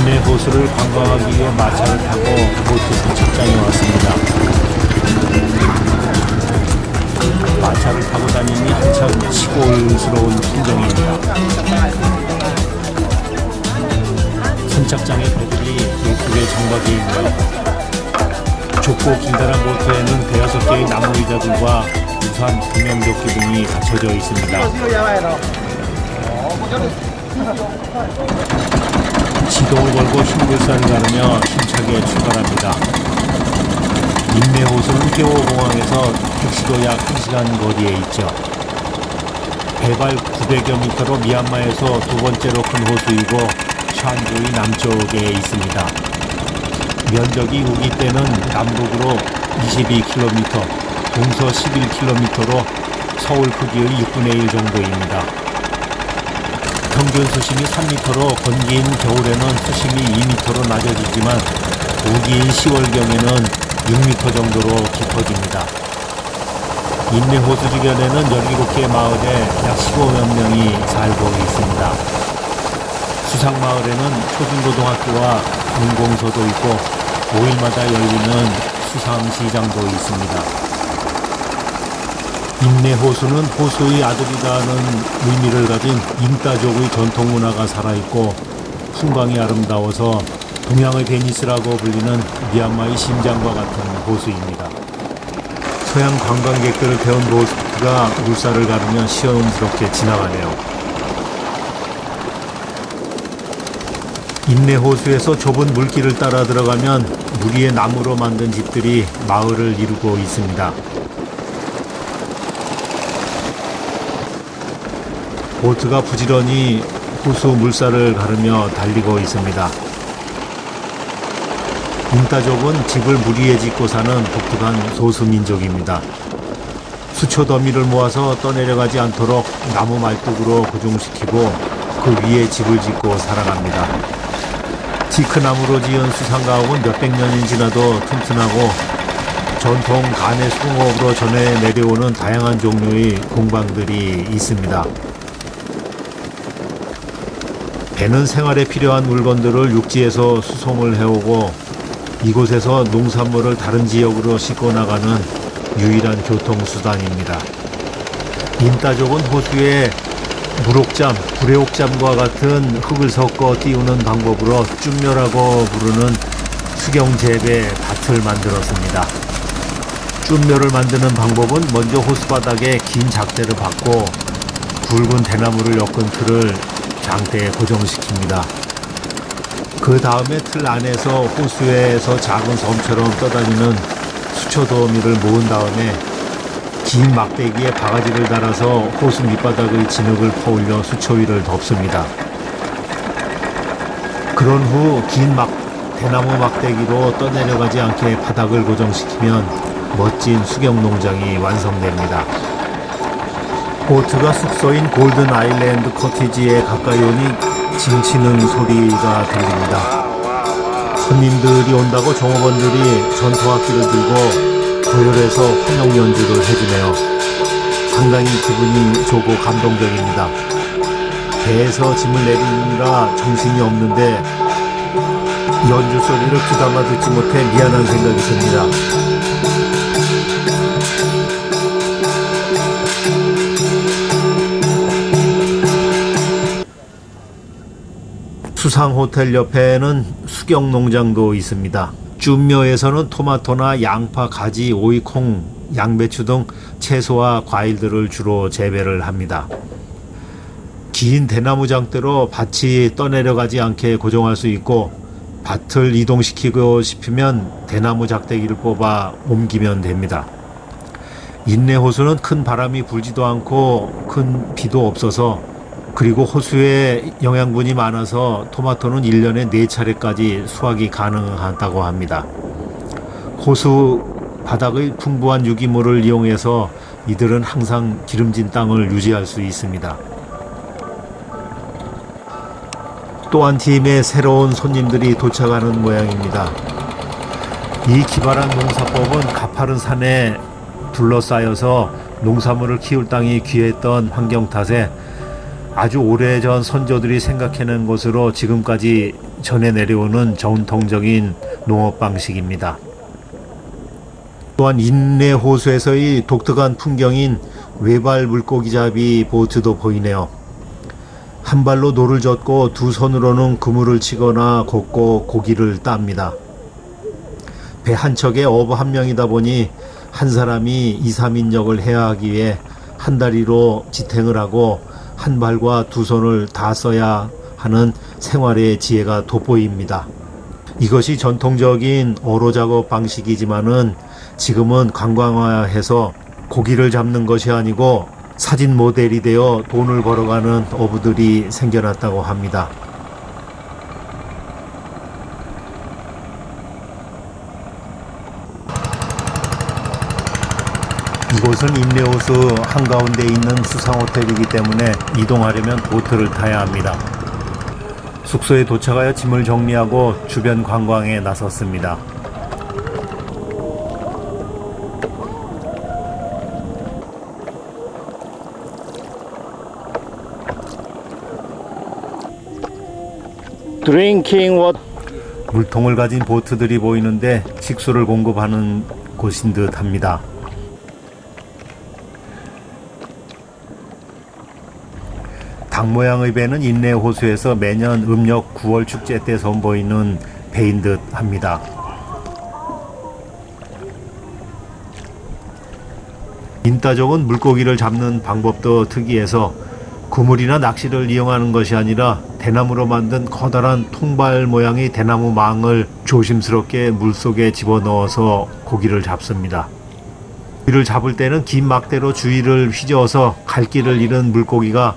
인내 호수를 관광하기 위해 마차를 타고 보트 선착장에 왔습니다. 마차를 타고 다니니 한참 시골스러운 풍경입니다. 선착장의 배들이 예쁘게 정박해 있네요. 좁고 길다란 보트에는 대여섯 개의 나무 의자들과 우산, 구명조끼 등이 갖춰져 있습니다. 시동을 걸고 흰불산을 가르며 힘차게 출발합니다. 인내호수는 깨오공항에서 택시로 약 1시간 거리에 있죠. 해발 900여 미터로 미얀마에서 두 번째로 큰 호수이고 샨주의 남쪽에 있습니다. 면적이 우기 때는 남북으로 22km, 동서 11km로 서울 크기의 6분의 1 정도입니다. 평균 수심이 3m로 건기인 겨울에는 수심이 2m로 낮아지지만 우기인 10월경에는 6m 정도로 깊어집니다. 인내호수 주변에는 17개 마을에 약 15만 명이 살고 있습니다. 수상마을에는 초중고등학교와 공공소도 있고 5일마다 열리는 수상시장도 있습니다. 인내호수는 호수의 아들이라는 의미를 가진 인따족의 전통 문화가 살아있고 풍광이 아름다워서 동양의 베니스라고 불리는 미얀마의 심장과 같은 호수입니다. 서양 관광객들을 태운 보트가 물살을 가르며 시원스럽게 지나가네요. 인내호수에서 좁은 물길을 따라 들어가면 무리의 나무로 만든 집들이 마을을 이루고 있습니다. 보트가 부지런히 호수 물살을 가르며 달리고 있습니다. 인따족은 집을 무리에 짓고 사는 독특한 소수민족입니다. 수초 더미를 모아서 떠내려가지 않도록 나무 말뚝으로 고정시키고 그 위에 집을 짓고 살아갑니다. 티크나무로 지은 수상가옥은 몇백 년이 지나도 튼튼하고 전통 간의 수공업으로 전해 내려오는 다양한 종류의 공방들이 있습니다. 배는 생활에 필요한 물건들을 육지에서 수송을 해오고 이곳에서 농산물을 다른 지역으로 싣고 나가는 유일한 교통수단입니다. 인따족은 호수에 무록잠, 구레옥잠과 같은 흙을 섞어 띄우는 방법으로 쭌묘라고 부르는 수경재배 밭을 만들었습니다. 쭌묘를 만드는 방법은 먼저 호수 바닥에 긴 작대를 박고 굵은 대나무를 엮은 틀을 장대에 고정시킵니다. 그 다음에 틀 안에서 호수에서 작은 섬처럼 떠다니는 수초 더미를 모은 다음에 긴 막대기에 바가지를 달아서 호수 밑바닥의 진흙을 퍼올려 수초 위를 덮습니다. 그런 후 긴 막, 대나무 막대기로 떠내려가지 않게 바닥을 고정시키면 멋진 수경 농장이 완성됩니다. 보트가 숙소인 골든 아일랜드 커티지에 가까이 오니 징치는 소리가 들립니다. 손님들이 온다고 종업원들이 전통악기를 들고 도열해서 환영 연주를 해주네요. 상당히 기분이 좋고 감동적입니다. 배에서 짐을 내리느라 정신이 없는데 연주 소리를 귀담아 듣지 못해 미안한 생각이 듭니다. 수상 호텔 옆에는 수경 농장도 있습니다. 쭌묘에서는 토마토나 양파, 가지, 오이, 콩, 양배추 등 채소와 과일들을 주로 재배를 합니다. 긴 대나무 장대로 밭이 떠내려가지 않게 고정할 수 있고 밭을 이동시키고 싶으면 대나무 작대기를 뽑아 옮기면 됩니다. 인내 호수는 큰 바람이 불지도 않고 큰 비도 없어서 그리고 호수에 영양분이 많아서 토마토는 1년에 4차례까지 수확이 가능하다고 합니다. 호수 바닥의 풍부한 유기물을 이용해서 이들은 항상 기름진 땅을 유지할 수 있습니다. 또 한 팀의 새로운 손님들이 도착하는 모양입니다. 이 기발한 농사법은 가파른 산에 둘러싸여서 농산물을 키울 땅이 귀했던 환경 탓에 아주 오래전 선조들이 생각해낸 것으로 지금까지 전해 내려오는 전통적인 농업 방식입니다. 또한 인내 호수에서의 독특한 풍경인 외발 물고기 잡이 보트도 보이네요. 한 발로 노를 젓고 두 손으로는 그물을 치거나 걷고 고기를 땁니다. 배 한 척에 어부 한 명이다 보니 한 사람이 2, 3인역을 해야 하기 위해 한 다리로 지탱을 하고 한 발과 두 손을 다 써야 하는 생활의 지혜가 돋보입니다. 이것이 전통적인 어로 작업 방식이지만은 지금은 관광화해서 고기를 잡는 것이 아니고 사진 모델이 되어 돈을 벌어가는 어부들이 생겨났다고 합니다. 이곳은 임내호수 한가운데 있는 수상호텔이기 때문에 이동하려면 보트를 타야 합니다. 숙소에 도착하여 짐을 정리하고 주변 관광에 나섰습니다. Drinking what? 물통을 가진 보트들이 보이는데 식수를 공급하는 곳인 듯 합니다. 닭 모양의 배는 인내 호수에서 매년 음력 9월 축제 때 선보이는 배인 듯 합니다. 인따족은 물고기를 잡는 방법도 특이해서 그물이나 낚시를 이용하는 것이 아니라 대나무로 만든 커다란 통발 모양의 대나무 망을 조심스럽게 물속에 집어넣어서 고기를 잡습니다. 고기를 잡을 때는 긴 막대로 주위를 휘저어서 갈 길을 잃은 물고기가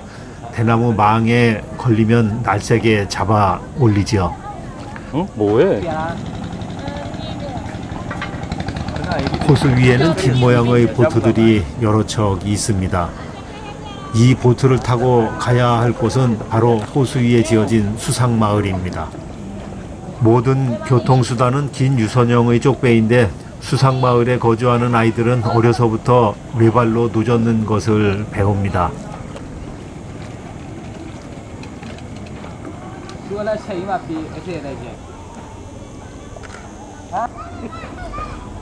대나무 망에 걸리면 날쌔게 잡아 올리지요. 응? 뭐해? 호수 위에는 긴 모양의 보트들이 여러 척 있습니다. 이 보트를 타고 가야 할 곳은 바로 호수 위에 지어진 수상 마을입니다. 모든 교통수단은 긴 유선형의 쪽배인데 수상 마을에 거주하는 아이들은 어려서부터 외발로 노젓는 것을 배웁니다. dole shayi ake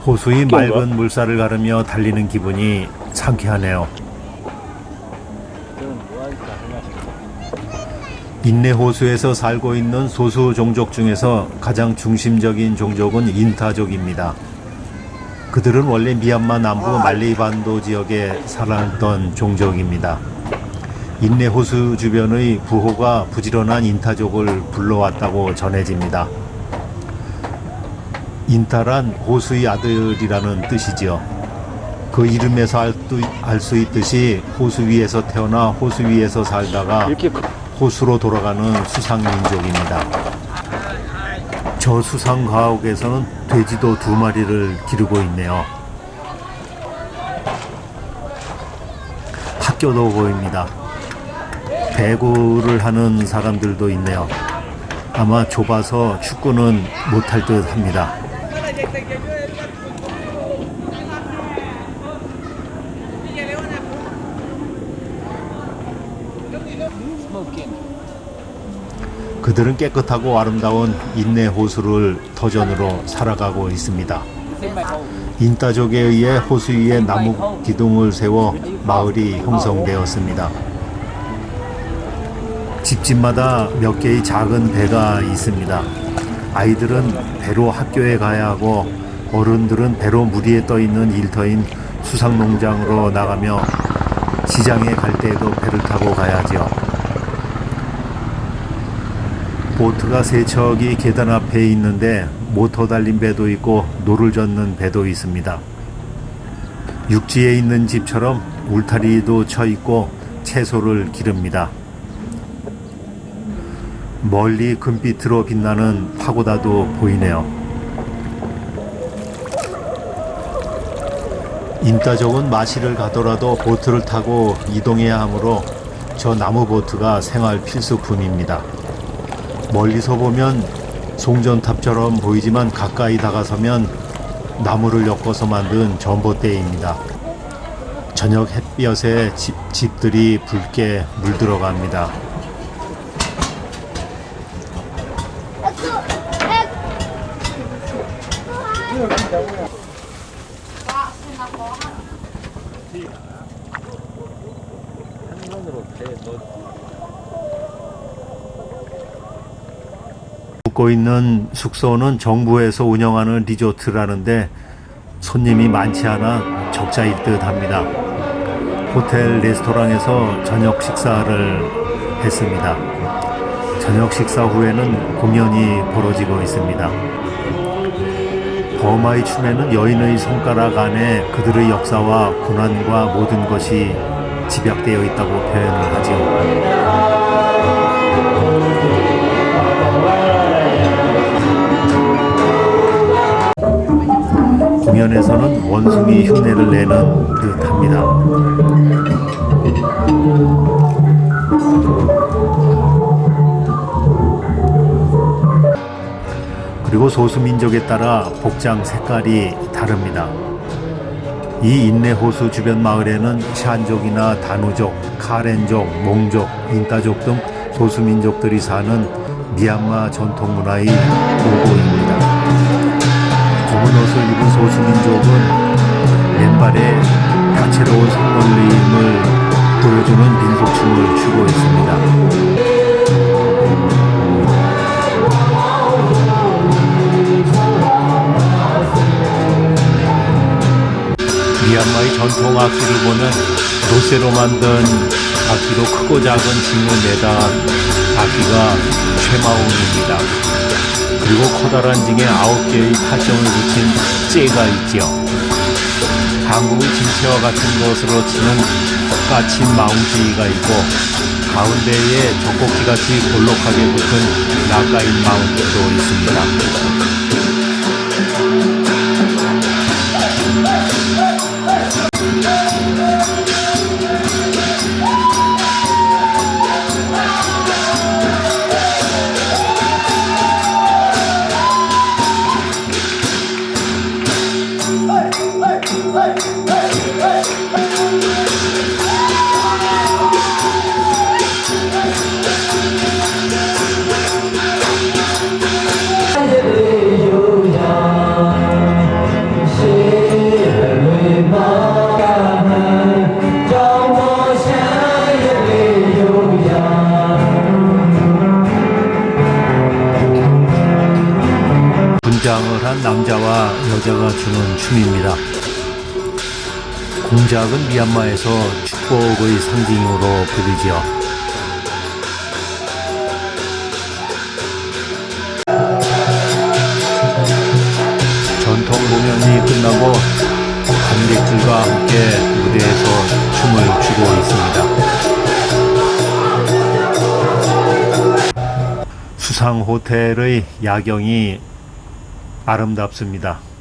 호수의 아, 맑은 물살을 가르며 달리는 기분이 상쾌하네요. 인내 호수에서 살고 있는 소수 종족 중에서 가장 중심적인 종족은 인타족입니다. 그들은 원래 미얀마 남부 말리반도 지역에 살았던 종족입니다. 인내 호수 주변의 부호가 부지런한 인타족을 불러왔다고 전해집니다. 인타란 호수의 아들이라는 뜻이지요. 그 이름에서 알 수 있듯이 호수 위에서 태어나 호수 위에서 살다가 그- 호수로 돌아가는 수상민족입니다. 저 수상 가옥에서는 돼지도 두 마리를 기르고 있네요. 학교도 보입니다. 배구를 하는 사람들도 있네요. 아마 좁아서 축구는 못할 듯 합니다. 그들은 깨끗하고 아름다운 인내 호수를 터전으로 살아가고 있습니다. 인따족에 의해 호수 위에 나무 기둥을 세워 마을이 형성되었습니다. 집집마다 몇 개의 작은 배가 있습니다. 아이들은 배로 학교에 가야 하고 어른들은 배로 물 위에 떠 있는 일터인 수상농장으로 나가며 시장에 갈 때에도 배를 타고 가야지요. 보트가 세 척이 계단 앞에 있는데 모터 달린 배도 있고 노를 젓는 배도 있습니다. 육지에 있는 집처럼 울타리도 쳐 있고 채소를 기릅니다. 멀리 금빛으로 빛나는 파고다도 보이네요. 인따족은 마시를 가더라도 보트를 타고 이동해야 하므로 저 나무 보트가 생활 필수품입니다. 멀리서 보면 송전탑처럼 보이지만 가까이 다가서면 나무를 엮어서 만든 전봇대입니다. 저녁 햇볕에 집, 집들이 붉게 물들어갑니다. 묵고 있는 숙소는 정부에서 운영하는 리조트라는데 손님이 많지 않아 적자일 듯 합니다. 호텔 레스토랑에서 저녁 식사를 했습니다. 저녁 식사 후에는 공연이 벌어지고 있습니다. 버마의 춤에는 여인의 손가락 안에 그들의 역사와 고난과 모든 것이 집약되어 있다고 표현을 하죠. 공연에서는 원숭이 흉내를 내는 듯 합니다. 그리고 소수민족에 따라 복장 색깔이 다릅니다. 이 인내호수 주변 마을에는 샨족이나 다누족, 카렌족, 몽족, 인따족 등 소수민족들이 사는 미얀마 전통 문화의 보고입니다. 검은 옷을 입은 소수민족은 맨발에 다채로운 손놀림을 보여주는 민속춤을 추고 있습니다. 미얀마의 전통 악기를 보면 노쇠로 만든 악기로 크고 작은 징을 내다 악기가 최마웅입니다. 그리고 커다란 징에 아홉 개의 팔정을 붙인 째가 있지요. 한국의 진채와 같은 것으로 치는 까친 마웅지가 있고 가운데에 젖꼭지같이 볼록하게 붙은 나까인 마웅도 있습니다. 여자가 추는 춤입니다. 공작은 미얀마에서 축복의 상징으로 불리지요. 전통 공연이 끝나고 관객들과 함께 무대에서 춤을 추고 있습니다. 수상 호텔의 야경이 아름답습니다.